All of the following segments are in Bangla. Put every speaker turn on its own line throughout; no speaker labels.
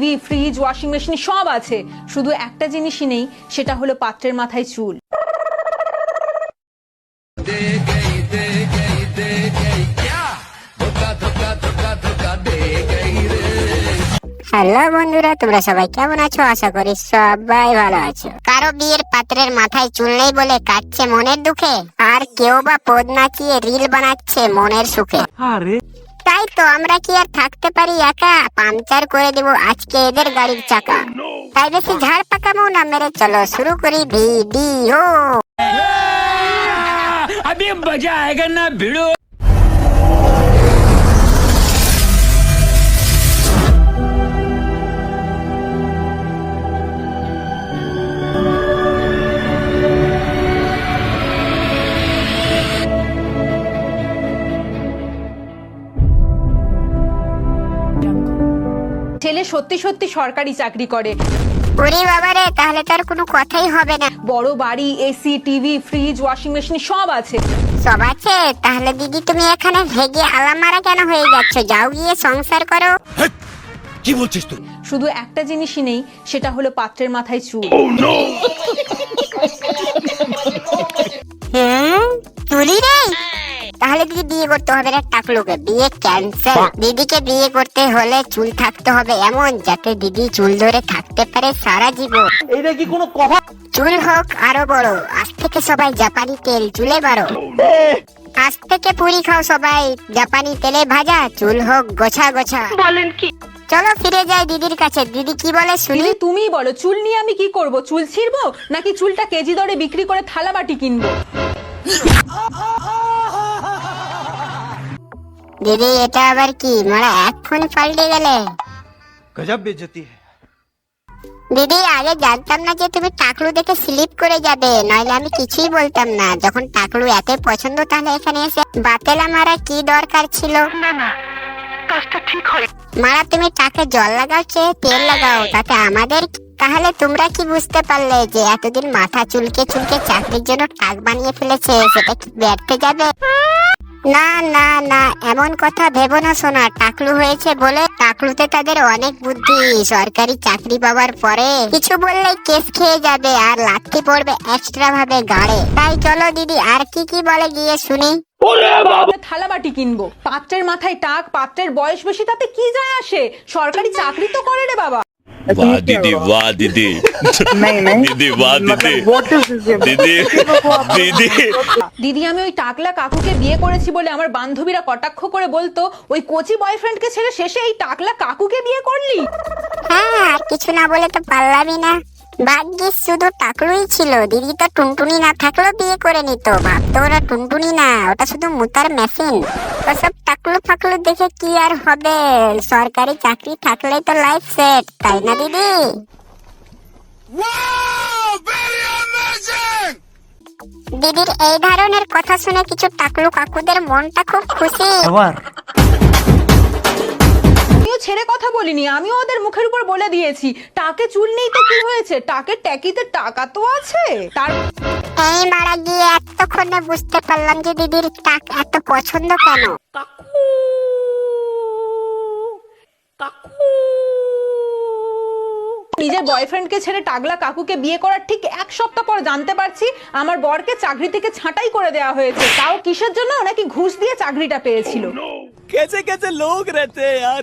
টিভি ফ্রিজ ওয়াশিং মেশিন সব আছে। শুধু একটা জিনিসই নেই সেটা হলো পাত্রের মাথায় চুল।
হ্যালো বন্ধুরা তোমরা সবাই কেমন আছো? আশা করি সবাই ভালো আছো। কারও বিয়ের পাত্রের মাথায় চুল নেই বলে কাটছে মনের দুঃখে? আর কেউ বা পদ নাচিয়ে রিল বানাচ্ছে মনের সুখে? তাই তো আমরা কি আর থাকতে পারি একা পাংচার করে দেব আজকে এদের গাড়ির চাকা তাই বেশি ঝাড় পাকামো না মেরে চলো শুরু করি ভিডিও
अभी मजा आएगा ना भिड़ो
সত্যি সত্যি সরকারি চাকরি করে।
ওরে বাবারে তাহলে তো আর কোনো কথাই হবে না।
বড় বাড়ি AC TV fridge washing machine সব আছে।
সব আছে? তাহলে দিদি তুমি এখানে ভেগে আলামারা কেন হয়ে যাচ্ছ? যাও গিয়ে সংসার করো।
কি বলছিস তুই?
শুধু একটা জিনিসই নেই সেটা হলো পাত্রের মাথায় চুল।
করতে হবে না টাকলুকে। বিয়ে ক্যান্সেল দিদিকে বিয়ে করতে হলে চুল থাকতে হবে এমন যাতে দিদি চুল ধরে থাকতে পারে সারা জীবন।
এটা কি কোনো কথা?
চুল হোক আরও বড় আজ থেকে সবাই জাপানি তেল চুলে বারো আজ থেকে পুরি খাও সবাই জাপানি তেলে ভাজা চুল হোক গোছা গোছা। বলেন কি? চলো ফিরে যাই দিদির কাছে। দিদি কি বলে শুনি?
দিদি তুমিই বলো চুল নিয়ে আমি কি করব? চুল ছিঁড়বো? নাকি চুলটা কেজি দরে বিক্রি করে থালা বাটি কিনবো?
দিদি এটা আবার কি? মারা এখন পাল্টে গেলে।
গজব বেজতি है
দিদি আগে জানতাম না যে তুমি টাকলু দেখে স্লিপ করে যাবে। নইলে আমি কিছুই বলতাম না। যখন টাকলু এত পছন্দ তাহলে এখানে এসে বাতেলা মারা কি দরকার ছিল? না না কাজটা ঠিক হয়। মারা তুমি টাকে জল লাগাও চেয়ে তেল লাগাও। তাতে আমাদের তাহলে তোমরা কি বুঝতে পারলে যে এতদিন মাথা চুলকে চুলকে চাকরির জন্য টাক বানিয়ে ফেলেছে? সেটা কি ব্যর্থ যাবে? না না না এমন কথা ভেবো না শোনা টাকলু হয়েছে বলে টাকলুতে তাদের অনেক বুদ্ধি। সরকারি চাকরি পাওয়ার পরে কিছু বললে কেস খেয়ে যাবে আর লাথি পড়বে এক্সট্রা ভাবে গাড়ে। তাই চলো দিদি আর কি কি বলে গিয়ে শুনি।
থালা বাটি কিনবো। পাত্রের মাথায় টাক পাত্রের বয়স বেশি তাতে কি যায় আসে? সরকারি চাকরি তো করে রে বাবা।
वाह दीदी वाह दीदी
नहीं नहीं
दीदी वाह दीदी
मतलब what is this
दीदी दीदी
দিদি আমি ওই টাকলা কাকুকে বিয়ে করেছি বলে আমার বান্ধবীরা কটাক্ষ করে বলতো ওই কোচি বয়ফ্রেন্ডকে ছেড়ে শেষে এই টাকলা কাকুকে বিয়ে করলি
হ্যাঁ আর কিছু না বলে তো পারলামই না ভাগ্যিস শুধু টাকলুই ছিল দিদি তো টুনটুনি না থাকলেও বিয়ে করে নিত ভাবতো ওরা টুনটুনি না ওটা শুধু মুতার মেশিন ওসব টাকলু ফাকলু দেখে কি আর হবে? সরকারি চাকরি থাকলেই তো লাইফ সেট তাই না দিদি? দিদির এই ধরনের কথা শুনে কিছু টাকলু কাকুদের মনটা খুব খুশি।
ছেড়ে কথা বলিনি আমিও ওদের মুখের উপর বলে দিয়েছি। টাকে চুল নেই তো কি হয়েছে? টাকে ট্যাকিতে টাকা তো আছে। তার
এই মারা গিয়ে এতক্ষণে বুঝতে পারলাম যে দিদির টাক এত পছন্দ কেন।
নিজের বয়ফ্রেন্ডকে ছেড়ে টাগলা কাকুকে বিয়ে করার ঠিক এক সপ্তাহ পর জানতে পারছি আমার বরকে চাকরি থেকে ছাঁটাই করে দেওয়া হয়েছে। তাও কিসের জন্য? নাকি ঘুষ দিয়ে চাকরিটা পেয়েছিল।
কেসে কেসে লোক রেতে আর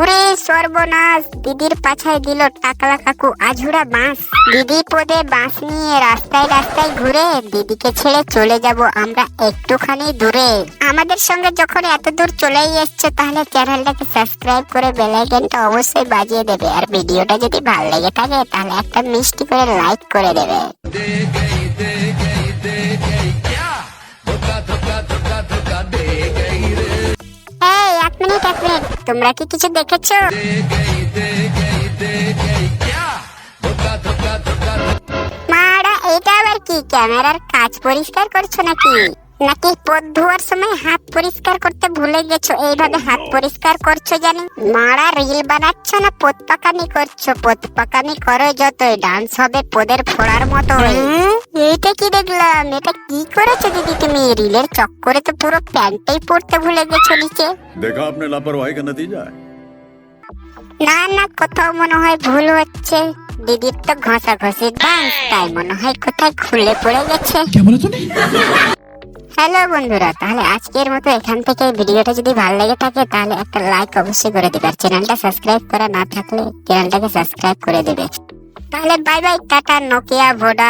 ওরে সর্বনাশ। দিদির পাছায় দিল টাকলা কাকু আঝুড়া বাঁশ। দিদি পদে বাঁশ নিয়ে রাস্তায় রাস্তায় ঘুরে দিদিকে ছেড়ে চলে যাব আমরা একটুখানি দূরে। আমাদের সঙ্গে যখন এত দূর চলেই এসছো তাহলে চ্যানেলটাকে সাবস্ক্রাইব করে বেল আইকনটা অবশ্যই বাজিয়ে দেবে। আর ভিডিওটা যদি ভালো লেগে থাকে তাহলে একটা মিষ্টি করে লাইক করে দেবে। মিনিট তোমরা কি কিছু দেখেছ? মারা, এটা আবার কি? ক্যামেরার কাজ পরিষ্কার করছ নাকি? নাকি পথ ধোয়ার সময় হাত পরিষ্কার করতে ভুলে গেছো? এইভাবে হাত পরিষ্কার করছ জানি। মারা, রিল বানাচ্ছ না পাকামি করছ? পাকামি করো, যতই ডান্স হবে, পদের ফোড়ার মতো কি দেখলাম? এটা কি করেছে দিদি তুমি? রিলের চক্করে তো পুরো প্যান্টটাই পড়তে ভুলে গেছো নিচে।
দেখা আপনার লাপরওয়াহি কা নতিজা
না না কোথাও মনে হয় ভুল হচ্ছে। দিদির তো ঘষা ঘষি ডান্স তাই মনে হয় কোথায় খুলে পড়ে গেছে। হ্যালো বন্ধুরা তাহলে আজকের মতো এখান থেকে ভিডিওটা যদি ভালো লেগে থাকে তাহলে একটা লাইক অবশ্যই করে দিবে। আর চ্যানেলটা সাবস্ক্রাইব করা না থাকলে চ্যানেলটাকে সাবস্ক্রাইব করে দিবে। তাহলে bye bye tata Nokia Voda